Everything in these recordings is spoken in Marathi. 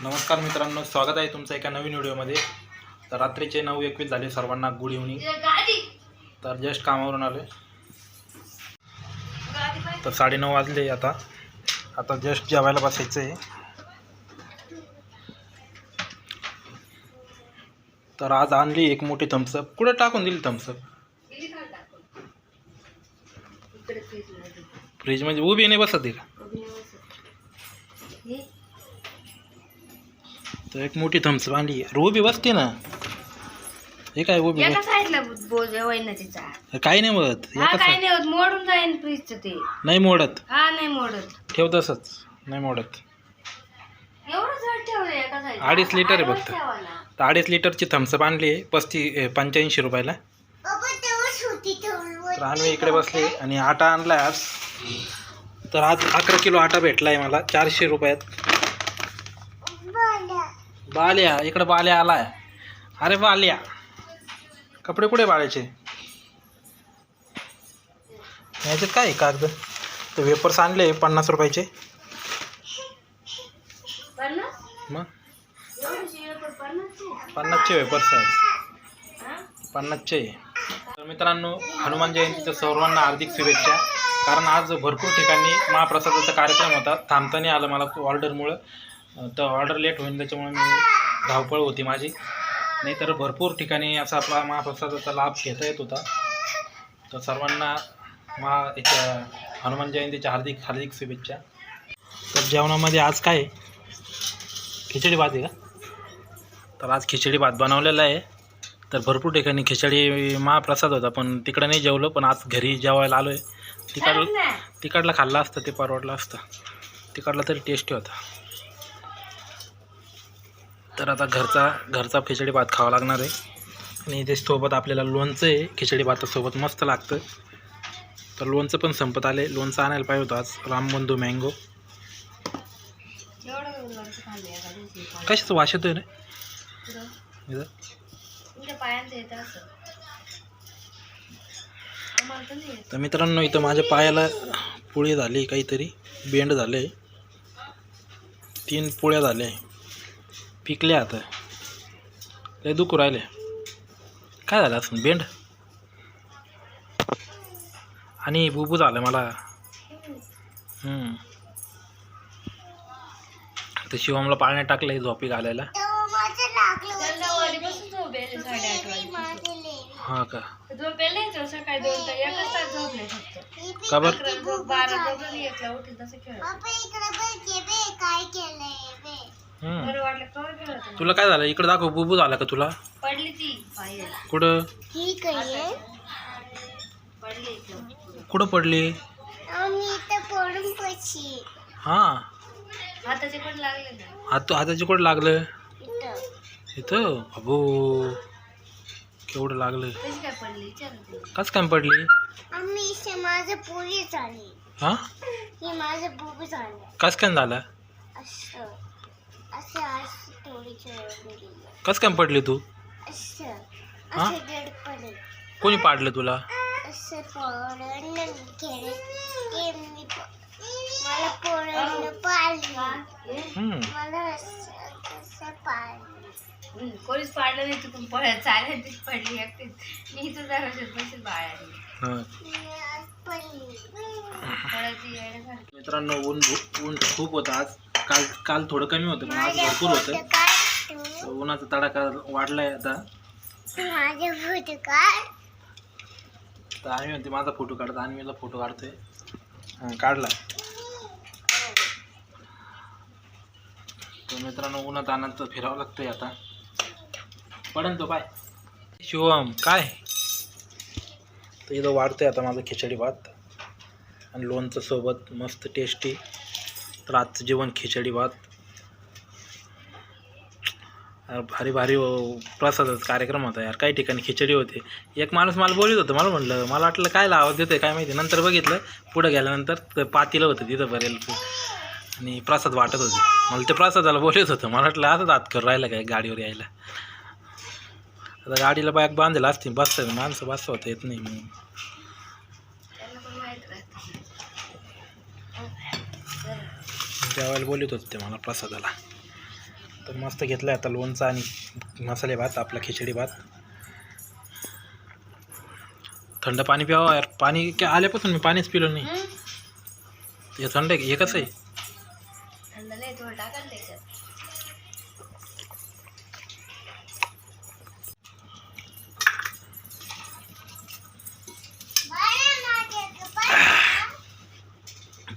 नमस्कार मित्रांनो स्वागत आहे तुमचं एका नवीन व्हिडिओमध्ये. तर रात्रीचे नऊ एकवीस झाले सर्वांना गुड इव्हनिंग तर जस्ट कामावरून आलो तर साडेनऊ वाजले आता. आता जस्ट जेवायला बसायचं आहे तर आज आणली एक मोठी थम्सअप कुठं टाकून दिली थम्सअप फ्रीजमध्ये उभी नाही बसत का? तर एक मोठी आणली अरे उभी बसते ना. हे काय उभी एका बस साईडला बोज होईल ना तिचा काही नाही मत हा काय नाही होत मोडून जाईन फ्रीजचं ते. नाही मोडत. हा नाही मोडत. ठेव तसंच. नाही मोडत. एवढं जड ठेवलं एका साईड अडीच लिटर आहे फक्त. तर अडीच लिटरची थम्सअप आणली आहे. पस्ती पंच्याऐंशी रुपयाला. तर आम्ही इकडे बसले आणि आटा आणला आहे आज. तर आज अकरा किलो आटा भेटला आहे मला. चारशे रुपयात. बाल्या इकडे बाल्या आलाय. अरे बाल्या कपडे कुठे बाळायचे याच्यात काय कागद? तर वेपर्स आणले पन्नास रुपयाचे. मग? पन्नासचे? वेपर्स आहेत. पन्नासचे. तर मित्रांनो हनुमान जयंतीच्या सर्वांना हार्दिक शुभेच्छा. कारण आज भरपूर ठिकाणी महाप्रसादाचा कार्यक्रम होता. थांबता नाही आलं मला ऑर्डरमुळं तर ऑर्डर लेट होईल त्याच्यामुळे मी धावपळ होती माझी. नाहीतर भरपूर ठिकाणी असा आपला महाप्रसादाचा लाभ घेता येत होता. तर सर्वांना महा याच्या हनुमान जयंतीच्या हार्दिक हार्दिक शुभेच्छा. तर जेवणामध्ये आज काय? खिचडी भात आहे का? तर आज खिचडी भात बनवलेला आहे. तर भरपूर ठिकाणी खिचडी महाप्रसाद होता पण तिकडं नाही जेवलं पण आज घरी जेवायला आलो आहे तिकडलं तिकडला खाल्ला असतं ते परवडलं असतं. तिकडला तरी टेस्टी होता. तर आता घरचा घरचा खिचडी भात खावा लागणार आहे. आणि ते सोबत आपल्याला लोणचं आहे. खिचडी भातासोबत मस्त लागतं. तर लोणचं पण संपत आले लोणचं आणायला पाहिजे होतं आज. रामबंधू मँगो कशाचं येतोय इथं? तर नाही येत. तर मित्रांनो इथं माझ्या पायाला पुळी झाली काहीतरी. बेंड झाले तीन पुळ्या झाल्या. पिकले आता. लय दुखू राहिले. काय झालं असं बेंड? आणि बुबू झालं मला. ते शिवमला पाळण्यात टाकलं झोपी घालायला. हा का? झोपेल का बरं? हम्म. बरं वाटलं कवर खेळत होता. तुला काय झालं? इकडं दाखव बुबू झाला का तुला? पडली ती पायाला कुठं? पडली. कुठं पडली? हां. हाताचे पण लागले ना. हात हाताची कुठं लागलं? इथं. अबो. केवढं लागलं. कशी काय पडली? विचार ना तिला. कस काय पडली? आम्ही इथे माझं पोळी झाली. हा? ही माझं बुबू झालं. कस काय झालं? कस काय पडली तू? असं हा? असं दड पडेल. कोणी पाडलं तुला? ते हे? कोणीच पाडलं नाही तिथून पळत चालेल तीच पडली मी बाळाली हा. मित्रांनो ऊन ऊन खूप होतं आज. काल काल थोडं कमी होतं पण आज भरपूर होतं. तर उन्हाचा तडाखा वाढलाय आता. माझे फोटो काढ. तर आम्ही म्हणते माझा फोटो काढतो आणि मला फोटो काढतोय. हा, काढला. तर मित्रांनो उन्हात अनंत फिरावं लागतंय आता. पडन तो पाय. शिवम काय? तर इथं वाढतोय आता माझं खिचडी भात. आणि लोणचं सोबत मस्त टेस्टी तर आजचं जेवण खिचडी भात. भारी भारी प्रसादाचा कार्यक्रम होता यार. काही ठिकाणी खिचडी होते. एक माणूस मला बोलत होतं मला म्हटलं मला वाटलं काय आवाज देतोय काय माहिती. नंतर बघितलं पुढं गेल्यानंतर ते पातीलं होतं तिथं भरेल. आणि प्रसाद वाटत होते. मला ते प्रसादाला बोलत होतं. मला वाटलं असंच हात कर राहिलं काय गाडीवर यायला? आता गाडीला बॅग बांधलेला असते बसतं माणसं बसता होता येत नाही मग त्यांना पण माहीत राहतं जेवायला बोलत होते ते मला प्रसादाला. तर मस्त घेतलं आता लोणचं आणि मसाले भात आपला खिचडी भात. थंड पाणी प्यावं यार. पाणी काय आल्यापासून मी पाणीच पिलो नाही? हे थंड आहे हे कसं आहे?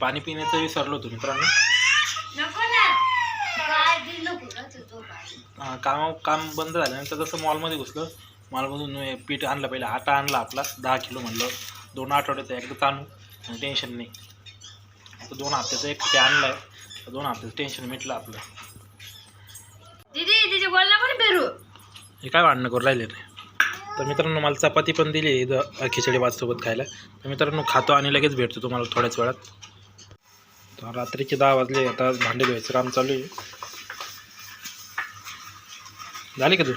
पाणी पिण्याचं विसरलो होतो मित्रांनो नको ना काय दिल नको ना तू तो पाणी अं, काम काम बंद झाल्यानंतर जसं मॉलमध्ये घुसलं मॉलमधून पीठ आणलं पहिलं आटा आणला आपला दहा किलो म्हणलं. दोन आठवड्याचं एकदा आणू टेन्शन नाही. आता दोन हप्त्याचं एक ते आणलं आहे दोन हप्त्याचं टेन्शन मिटलं आपलं. दीदी हे काय भांडणं करून राहिले रे? तर मित्रांनो मला चपाती पण दिली इथं खिचडी भातसोबत खायला. तर मित्रांनो खातो आणि लगेच भेटतो तुम्हाला थोड्याच वेळात. तर रात्रीचे दहा वाजले आता भांडे धुवायचं काम चालू आहे. झाले का तू?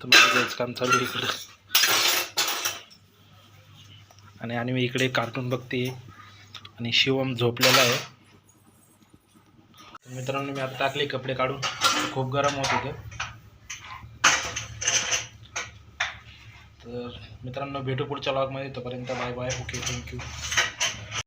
तर काम चालू आहे इकडं. आणि आणि मी इकडे कार्टून बघते. आणि शिवम झोपलेला आहे. मित्रांनो मी आता टाकले कपडे काढून. खूप गरम होत होते. तर मित्रांनो भेटू पुढच्या लॉगमध्ये तोपर्यंत बाय बाय. Okay thank you